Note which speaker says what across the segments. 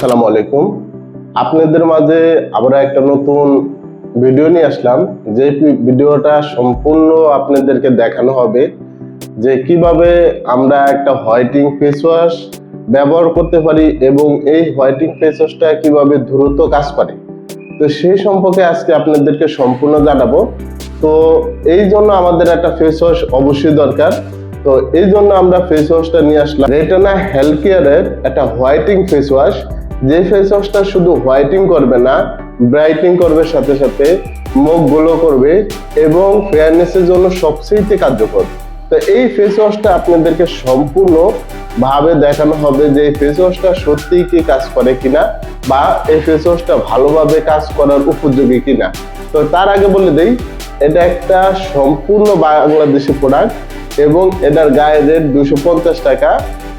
Speaker 1: আসসালামু আলাইকুম। আপনাদের মাঝে আবার একটা নতুন ভিডিও নিয়ে আসলাম। যে ভিডিওটা সম্পূর্ণ আপনাদেরকে দেখানো হবে যে কীভাবে আমরা একটা হোয়াইটিং ফেস ওয়াশ ব্যবহার করতে পারি এবং এই হোয়াইটিং ফেস ওয়াশটা কীভাবে দ্রুত কাজ করে। তো সেই সম্পর্কে আজকে আপনাদেরকে সম্পূর্ণ জানাব। তো এই জন্য আমাদের একটা ফেস ওয়াশ অবশ্যই দরকার। তো এই জন্য আমরা ফেস ওয়াশটা নিয়ে আসলাম। রেটানা হেলথ কেয়ারের একটা হোয়াইটিং ফেস ওয়াশ। যে ফেস ওয়াশটা শুধু হোয়াইটিং করবে না ব্রাইটিং করবে সাথে সাথে মুখ গ্লো করবে এবং ফেয়ারনেসের জন্য সবচেয়ে কার্যকর। তো এই ফেস ওয়াশটা আপনাদেরকে সম্পূর্ণ ভাবে দেখানো হবে যে এই ফেস ওয়াশটা সত্যিই কি কাজ করে কিনা বা এই ফেস ওয়াশটা ভালোভাবে কাজ করার উপযোগী কিনা। তো তার আগে বলে দেই, এটা একটা সম্পূর্ণ বাংলাদেশি প্রোডাক্ট এবং এটার গায়ে রেট দুশো টাকা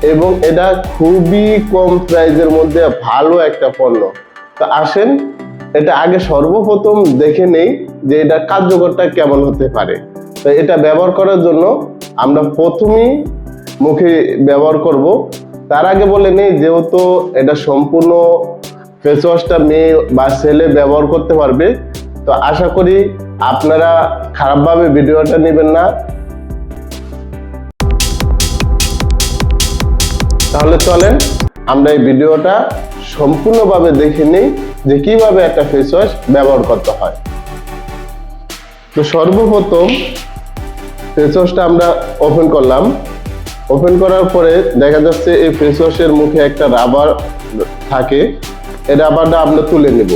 Speaker 1: এবং এটা খুবই কম প্রাইজের মধ্যে ভালো একটা পণ্য। তো আসেন, এটা আগে সর্বপ্রথম দেখে নেই যে এটা কার্যকরটা কেমন হতে পারে। তো এটা ব্যবহার করার জন্য আমরা প্রথমেই মুখে ব্যবহার করব। তার আগে বলে নেই যেহেতু এটা সম্পূর্ণ ফেস ওয়াশটা মেয়ে বা ছেলে ব্যবহার করতে পারবে। তো আশা করি আপনারা খারাপভাবে ভিডিওটা নেবেন না। তাহলে চলেন, আমরা এই ভিডিওটা সম্পূর্ণভাবে দেখে নিই যে কীভাবে একটা ফেস ওয়াশ ব্যবহার করতে হয়। তো সর্বপ্রথম ফেস ওয়াশটা আমরা ওপেন করলাম। ওপেন করার পরে দেখা যাচ্ছে এই ফেস ওয়াশের মুখে একটা রাবার থাকে। এই রাবারটা আমরা তুলে নেব।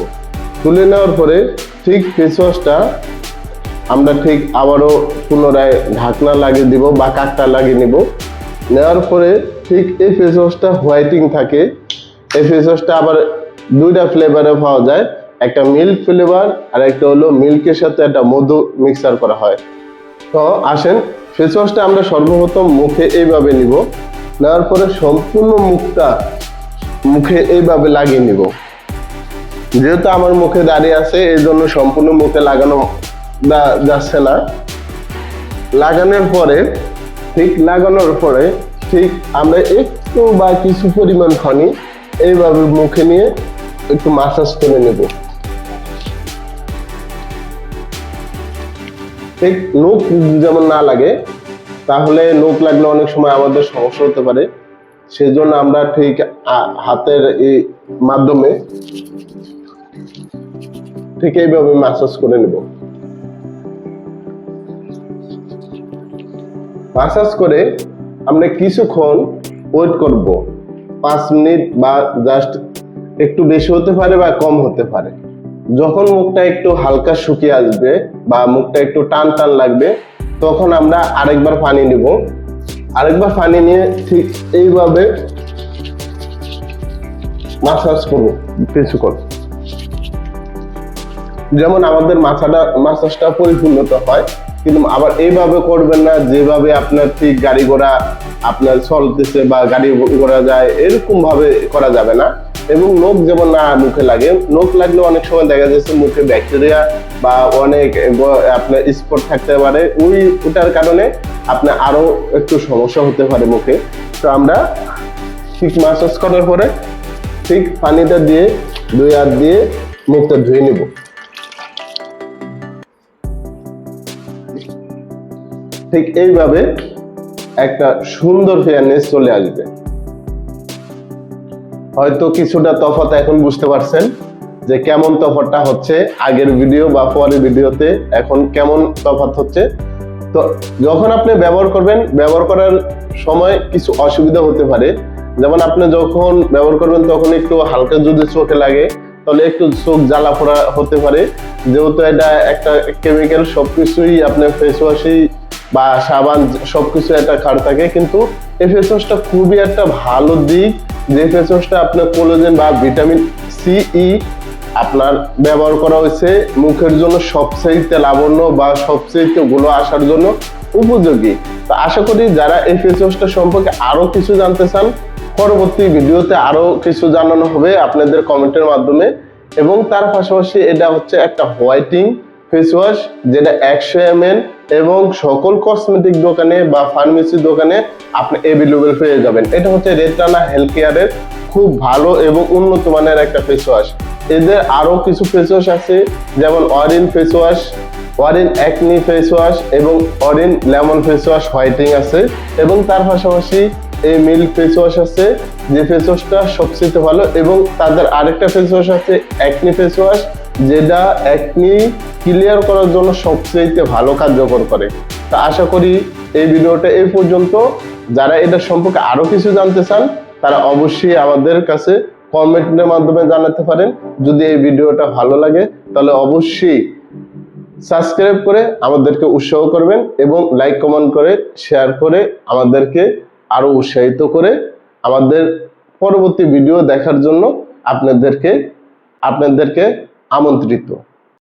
Speaker 1: তুলে নেওয়ার পরে ঠিক ফেস ওয়াশটা আমরা ঠিক আবারও পুনরায় ঢাকনা লাগিয়ে দিব বা কাকটা লাগিয়ে নিব। নেওয়ার পরে ঠিক এই ফেস ওয়াশটা হোয়াইটিং থাকে। এই ফেস ওয়াশটা আবার দুইটা ফ্লেভারে পাওয়া যায়। একটা মিল্ক ফ্লেভার আর একটা হলো মিল্কের সাথে একটা মধু মিক্সার করা হয়। তো আসেন ফেস ওয়াশটা আমরা সর্বপ্রথম মুখে এইভাবে নিব। নেওয়ার পরে সম্পূর্ণ মুখটা মুখে এইভাবে লাগিয়ে নিব। যেহেতু আমার মুখে দাঁড়িয়ে আছে, এই জন্য সম্পূর্ণ মুখে লাগানো যাচ্ছে না। লাগানোর পরে, ঠিক লাগানোর পরে ঠিক আমরা একটু বা কিছু পরিমাণ পানি এইভাবে মুখে নিয়ে একটু মাসাজ করে নেব। ঠিক নখ যেমন না লাগে, তাহলে নখ লাগলে অনেক সময় আমাদের সমস্যা হতে পারে। সেজন্য আমরা ঠিক হাতের এই মাধ্যমে ঠিক এইভাবে মাসাজ করে নেব। মাসাজ করে আমরা কিছুক্ষণ ওয়েট করব। পাঁচ মিনিট বা জাস্ট একটু বেশি হতে পারে বা কম হতে পারে। যখন মুখটা একটু হালকা শুকিয়ে আসবে বা মুখটা একটু টান টান লাগবে, তখন আমরা আরেকবার পানি নিব। আরেকবার পানি নিয়ে ঠিক এইভাবে মাসাজ করব কিছুক্ষণ। যেমন আমাদের মাথাটা মাসাজটা পরিপূর্ণতা হয়। কিন্তু আবার এইভাবে করবেন না, যেভাবে আপনার ঠিক গাড়ি ঘোড়া আপনার চলতেছে বা গাড়ি ঘোড়া যায় এরকম ভাবে করা যাবে না। এবং নখ যেমন না মুখে লাগে, নখ লাগলে অনেক সময় দেখা যাচ্ছে মুখে ব্যাকটেরিয়া বা অনেক আপনার স্পট থাকতে পারে, ওই ওটার কারণে আপনার আরও একটু সমস্যা হতে পারে মুখে। তো আমরা ঠিক মাসাজ করার পরে ঠিক পানিটা দিয়ে, দুই হাত দিয়ে মুখটা ধুয়ে নিব। ঠিক এইভাবে একটা সুন্দর ফেয়ারনেস চলে আসবে। হয়তো কিছুটা তফাৎ এখন বুঝতে পারছেন যে কেমন তফাৎটা হচ্ছে আগের ভিডিও বা পরের ভিডিওতে এখন কেমন তফাৎ হচ্ছে। তো যখন আপনি ব্যবহার করবেন, ব্যবহার করার সময় কিছু অসুবিধা হতে পারে। যেমন আপনি যখন ব্যবহার করবেন তখন একটু হালকা যদি চোখে লাগে, তাহলে একটু চোখ জ্বালা পোড়া হতে পারে। যেহেতু এটা একটা কেমিক্যাল সবকিছুই আপনার ফেস ওয়াশেই বা সাবান সবকিছু একটা খার থাকে, কিন্তু এই ফেস ওয়াশটা খুবই একটা ভালো দিক। যে ফেস ওয়াশটা আপনার কোলোজেন বা ভিটামিন সি ই আপনার ব্যবহার করা হয়েছে, মুখের জন্য সবচেয়ে লাবণ্য বা সবচেয়ে গুলো আসার জন্য উপযোগী। তো আশা করি যারা এই ফেস ওয়াশটা সম্পর্কে আরও কিছু জানতে চান, পরবর্তী ভিডিওতে আরও কিছু জানানো হবে আপনাদের কমেন্টের মাধ্যমে। এবং তার পাশাপাশি এটা হচ্ছে একটা হোয়াইটিং ফেস ওয়াশ যেটা একশো এম এবং সকল কসমেটিক দোকানে বা ফার্মেসি দোকানে আপনি অ্যাভেলেবেল পেয়ে যাবেন। এটা হচ্ছে রেট্রানা হেলথ কেয়ারের খুব ভালো এবং উন্নত মানের একটা ফেস ওয়াশ এদের আরও কিছু ফেস ওয়াশ আছে, যেমন Orin face wash Orin acne face wash এবং Orin lemon face wash whitening আছে এবং তার পাশাপাশি এই মিল্ক ফেস ওয়াশ আছে, যে ফেস ওয়াশটা সবচেয়ে ভালো এবং তাদের আরেকটা ফেস ওয়াশ আছে অ্যাকনি ফেস ওয়াশ যেটা অ্যাকনি ক্লিয়ার করার জন্য সবচেয়ে ভালো কার্যকর করে। তা আশা করি এই ভিডিওটা এই পর্যন্ত। যারা এটা সম্পর্কে আরও কিছু জানতে চান, তারা অবশ্যই আমাদের কাছে কমেন্টের মাধ্যমে জানাতে পারেন। যদি এই ভিডিওটা ভালো লাগে, তাহলে অবশ্যই সাবস্ক্রাইব করে আমাদেরকে উৎসাহ করবেন এবং লাইক কমেন্ট করে শেয়ার করে আমাদেরকে আরও উৎসাহিত করে আমাদের পরবর্তী ভিডিও দেখার জন্য আপনাদেরকে আপনাদেরকে আমন্ত্রিত।